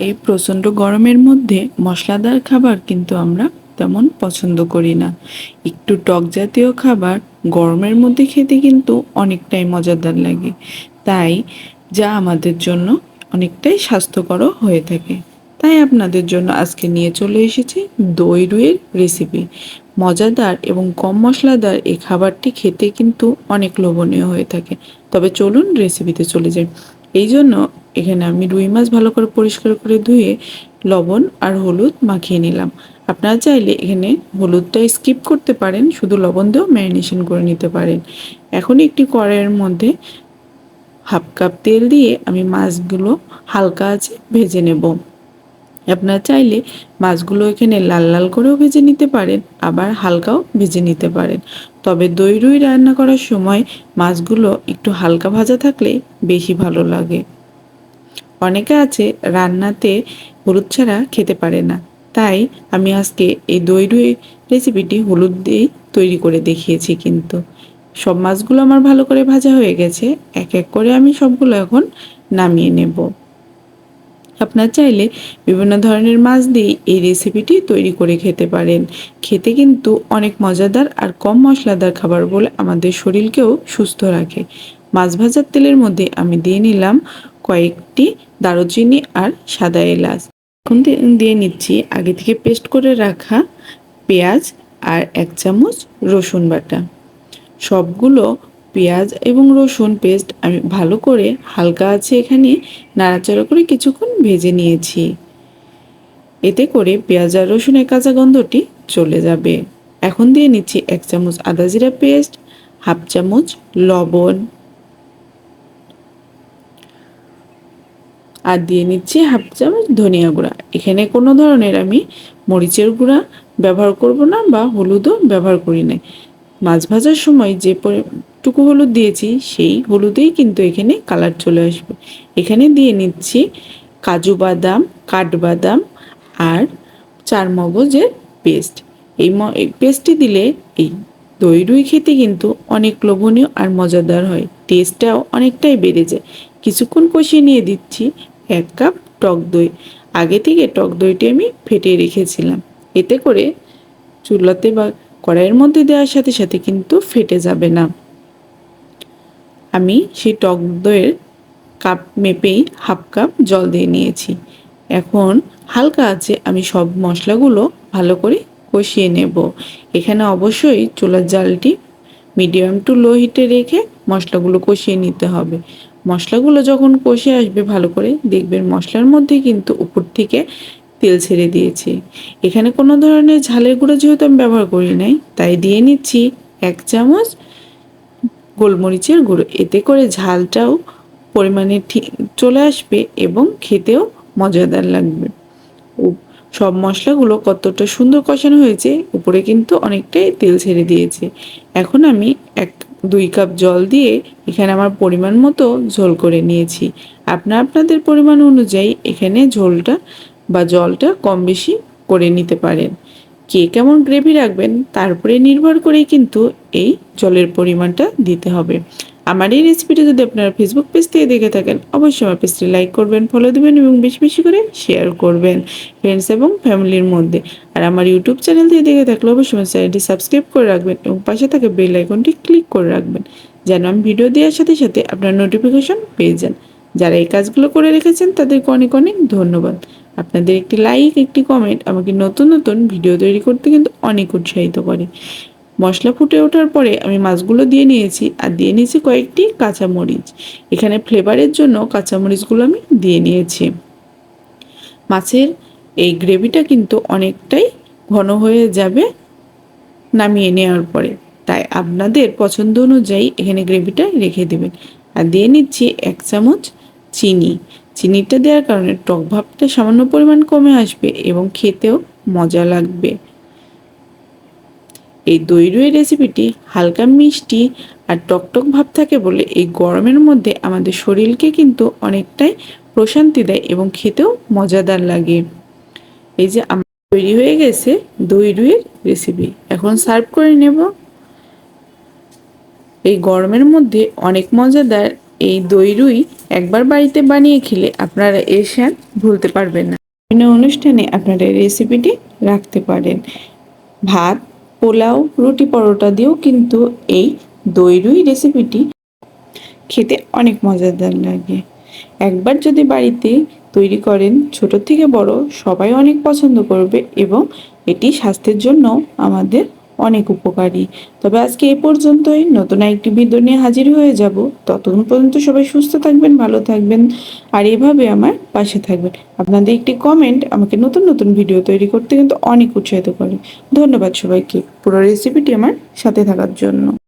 এই প্রচণ্ড গরমের মধ্যে মশলাদার খাবার কিন্তু আমরা তেমন পছন্দ করি না। একটু টক জাতীয় খাবার গরমের মধ্যে খেতে কিন্তু অনেকটাই মজাদার লাগে। তাই যা আমাদের জন্য অনেকটাই স্বাস্থ্যকরও হয়ে থাকে। তাই আপনাদের জন্য আজকে নিয়ে চলে এসেছি দই রুইয়ের রেসিপি মজাদার এবং কম মশলাদার এই খাবারটি খেতে কিন্তু অনেক লোভনীয় হয়ে থাকে। তবে চলুন রেসিপিতে চলে যাই। এই জন্য এখানে আমি রুই মাছ ভালো করে পরিষ্কার করে ধুয়ে লবণ আর হলুদ মাখিয়ে নিলাম। আপনারা চাইলে এখানে হলুদটা স্কিপ করতে পারেন, শুধু লবণ দিয়েও ম্যারিনেশন করে নিতে পারেন। এখন একটি কড়াইয়ের মধ্যে হাফ কাপ তেল দিয়ে আমি মাছগুলো হালকা আছে ভেজে নেব। আপনারা চাইলে মাছগুলো এখানে লাল লাল করেও ভেজে নিতে পারেন, আবার হালকাও ভেজে নিতে পারেন। তবে দই রুই রান্না করার সময় মাছগুলো একটু হালকা ভাজা থাকলে বেশি ভালো লাগে। অনেকে আছে রান্নাতে হলুদ ছাড়া খেতে পারে না। তাই আমি আজকে এই দই রুই রেসিপিটি হলুদ দিয়েই তৈরি করে দেখিয়েছি কিন্তু। সব মাছগুলো আমার ভালো করে ভাজা হয়ে গেছে। এক এক করে আমি সবগুলো এখন নামিয়ে নেব। আপনার চাইলে বিভিন্ন ধরনের মাছ দিয়ে এই রেসিপিটি তৈরি করে খেতে পারেন। খেতে কিন্তু অনেক মজাদার আর কম মশলাদার খাবার বলে আমাদের শরীরকেও সুস্থ রাখে। মাছ ভাজার তেলের মধ্যে আমি দিয়ে নিলাম কয়েকটি দারুচিনি আর সাদা এলাচ। এখন দিয়ে- নিচ্ছি। আগে থেকে পেস্ট করে রাখা পেঁয়াজ আর এক চামচ রসুন বাটা। সবগুলো পেঁয়াজ এবং রসুন পেস্ট আমি ভালো করে হালকা আছে এখানে নাড়াচাড়া করে কিছুক্ষণ ভেজে নিয়েছি। এতে করে পেঁয়াজ আর রসুনের কাঁচা গন্ধটি চলে যাবে। এখন দিয়ে নিচ্ছি এক চামচ আদা জিরা পেস্ট, হাফ চামচ লবণ। আর দিয়ে নিচ্ছি হাফ চামচ ধনিয়া গুঁড়া। এখানে কোনো ধরনের আমি মরিচের গুঁড়া ব্যবহার করব না বা হলুদও ব্যবহার করি না মাছ ভাজার সময় যে টুকু হলুদ দিয়েছি, সেই হলুদেই কিন্তু এখানে কালার চলে আসবে। এখানে দিয়ে নিচ্ছি কাজু বাদাম, কাঠবাদাম আর চার মগজের পেস্ট এই পেস্টটি দিলে এই দই রুই খেতে কিন্তু অনেক লোভনীয় আর মজাদার হয়। টেস্টটাও অনেকটাই বেড়ে যায়। কিছুক্ষণ কষিয়ে নিয়ে দিচ্ছি এক কাপ টক দই। আগে থেকে টক দইটি আমি ফেটিয়ে রেখেছিলাম। এতে করে চুলাতে বা কড়াইয়ের মধ্যে দেওয়ার সাথে সাথে কিন্তু ফেটে যাবে না। আমি সেই টক দইয়ের কাপ মেপেই হাফ কাপ জল দিয়ে নিয়েছি। এখন হালকা আছে, আমি সব মশলাগুলো ভালো করে কষিয়ে নেব। এখানে অবশ্যই চুলার জালটি মিডিয়াম টু লো হিটে রেখে মশলাগুলো কষিয়ে নিতে হবে। মশলাগুলো যখন কষে আসবে ভালো করে, দেখবেন মশলার মধ্যে কিন্তু উপর থেকে তেল ছেড়ে দিয়েছি। এখানে কোনো ধরনের ঝালের গুঁড়ো যেহেতু আমি ব্যবহার করি নাই, তাই দিয়ে নিচ্ছি এক চামচ গোলমরিচের গুঁড়ো। এতে করে ঝালটাও পরিমাণে ঠিক চলে আসবে এবং খেতেও মজাদার লাগবে। সব মশলাগুলো কতটা সুন্দর কষানো হয়েছে, উপরে কিন্তু অনেকটাই তেল ছেড়ে দিয়েছে। এখন আমি এক দুই কাপ জল দিয়ে এখানে আমার পরিমাণ মতো ঝোল করে নিয়েছি। আপনার আপনাদের পরিমাণ অনুযায়ী এখানে ঝোলটা বা জলটা কম বেশি করে নিতে পারেন। কে কেমন গ্রেভি রাখবেন তারপরে নির্ভর করেই কিন্তু এই জলের পরিমাণটা দিতে হবে। আমার এই রেসিপিটা যদি আপনারা ফেসবুক পেজ থেকে দেখে থাকেন, অবশ্যই আমার পেজটি লাইক করবেন ফলো দেবেন এবং বেশি বেশি করে শেয়ার করবেন ফ্রেন্ডস এবং ফ্যামিলির মধ্যে। আর আমার ইউটিউব চ্যানেল থেকে দেখে থাকলে অবশ্যই আমার চ্যানেলটি সাবস্ক্রাইব করে রাখবেন এবং পাশে থাকা বেল আইকনটি ক্লিক করে রাখবেন, যেন আমি ভিডিও দেওয়ার সাথে সাথে আপনার নোটিফিকেশন পেয়ে যান। যারা এই কাজগুলো করে রেখেছেন, তাদেরকে অনেক অনেক ধন্যবাদ। আপনাদের একটি লাইক একটি কমেন্ট আমাকে নতুন নতুন ভিডিও তৈরি করতে কিন্তু অনেক উৎসাহিত করে। মশলা ফুটে ওঠার পরে আমি মাছগুলো দিয়ে নিয়েছি আর দিয়ে নিয়েছি কয়েকটি কাঁচামরিচ। এখানে ফ্লেভারের জন্য কাঁচামরিচগুলো আমি দিয়ে নিয়েছি। মাছের এই গ্রেভিটা কিন্তু অনেকটাই ঘন হয়ে যাবে নামিয়ে নেওয়ার পরে। তাই আপনাদের পছন্দ অনুযায়ী এখানে গ্রেভিটা রেখে দেবেন। আর দিয়ে নিচ্ছি এক চামচ চিনি। চিনিটা দেওয়ার কারণে টক ভাবটা সামান্য পরিমাণ কমে আসবে এবং খেতেও মজা লাগবে। এই দই রুই রেসিপিটি হালকা মিষ্টি আর টকটক ভাব থাকে বলে এই গরমের মধ্যে আমাদের শরীরকে কিন্তু অনেকটাই প্রশান্তি দেয় এবং খেতেও মজাদার লাগে। এই যে আমার তৈরি হয়ে গেছে দই রুইয়ের রেসিপি এখন সার্ভ করে নেব। এই গরমের মধ্যে অনেক মজাদার এই দই রুই একবার বাড়িতে বানিয়ে খেলে আপনারা এর স্বাদ ভুলতে পারবেন না। বিভিন্ন অনুষ্ঠানে আপনারা রেসিপিটি রাখতে পারেন। ভাত পোলাও, রুটি পরোটা দিয়েও কিন্তু এই দই রুই রেসিপিটি খেতে অনেক মজাদার লাগে। একবার যদি বাড়িতে তৈরি করেন ছোট থেকে বড়, সবাই অনেক পছন্দ করবে এবং এটি স্বাস্থ্যের জন্য আমাদের অনেক উপকারী। তবে আজকে এ পর্যন্তই। নতুন একটি ভিডিও নিয়ে হাজির হয়ে যাব। ততক্ষণ পর্যন্ত সবাই সুস্থ থাকবেন, ভালো থাকবেন আর এভাবে আমার পাশে থাকবেন। আপনাদের একটি কমেন্ট আমাকে নতুন নতুন ভিডিও তৈরি করতে কিন্তু অনেক উৎসাহিত করে। ধন্যবাদ সবাইকে। পুরো রেসিপিটি আমার সাথে থাকার জন্য।